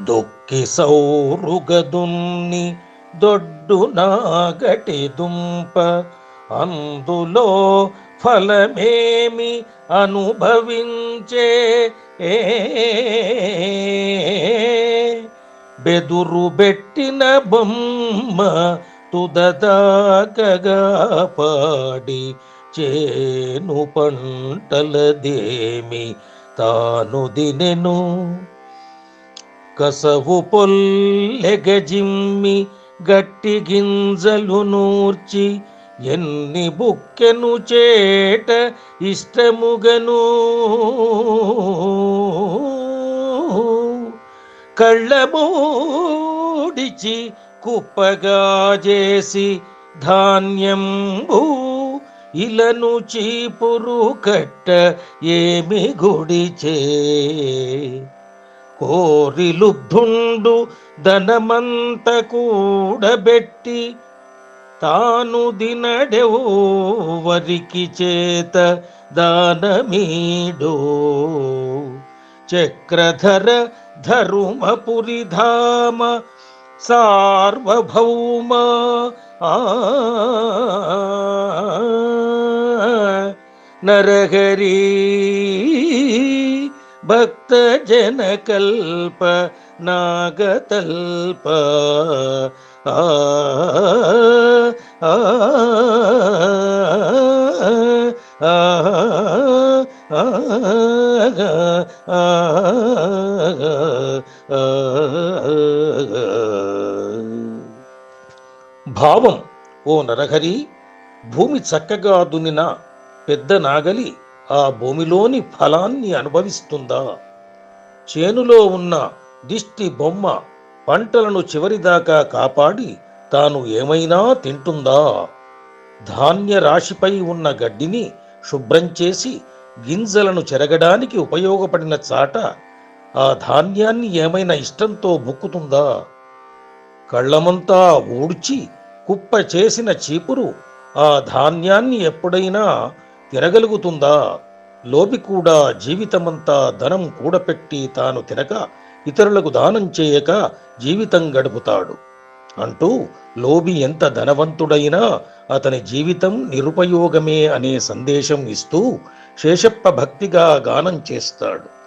దొక్కి సౌరుగదున్ని దొడ్డు నాగటి దుంప. అందులో ఫలమేమి అనుభవించే? ఏ బెదురు పెట్టిన బొమ్మ తుదదాకగా పాడి చేను పంటలదేమి తాను దినెను. కసవు పొల్లెగజిమ్మి గట్టి గింజలు నూర్చి ఎన్ని బుక్కెను చేట ఇష్టముగను. కళ్ళమూడిచి కుప్పగా చేసి ధాన్యంబు ఇలను చీపురు కట్ట ఏమి గుడిచే. కోరిలుబ్ధుండు ధనమంత కూడబెట్టి తాను దినడెవరికి చేత దానమీడో? చక్రధర ధరుమపురి ధామ సార్వభౌమ ఆ నరహరి భక్త జనకల్ప నాగతల్ప ఆ ఆ ఆ భావం ఓ నరహరి భూమి చక్కగా దున్నిన పెద్ద నాగలి ఆ భూమిలోని ఫలాన్ని అనుభవిస్తుందా? చేనులో ఉన్న దిష్టి బొమ్మ పంటలను చివరిదాకా కాపాడి తాను ఏమైనా తింటుందా? ధాన్య రాశిపై ఉన్న గడ్డిని శుభ్రం చేసి గింజలను చెరగడానికి ఉపయోగపడిన చాట ఆ ధాన్యాన్ని ఏమైనా ఇష్టంతో బుక్కుతుందా కళ్ళమంతా ఊడ్చి కుప్ప చేసిన చీపురు ఆ ధాన్యాన్ని ఎప్పుడైనా తినగలుగుతుందా? లోబి కూడా జీవితమంతా ధనం కూడపెట్టి తాను తినక ఇతరులకు దానం చేయక జీవితం గడుపుతాడు. అంటూ లోబి ఎంత ధనవంతుడైనా అతని జీవితం నిరుపయోగమే అనే సందేశం ఇస్తూ శేషప్ప భక్తిగా గానం చేస్తాడు.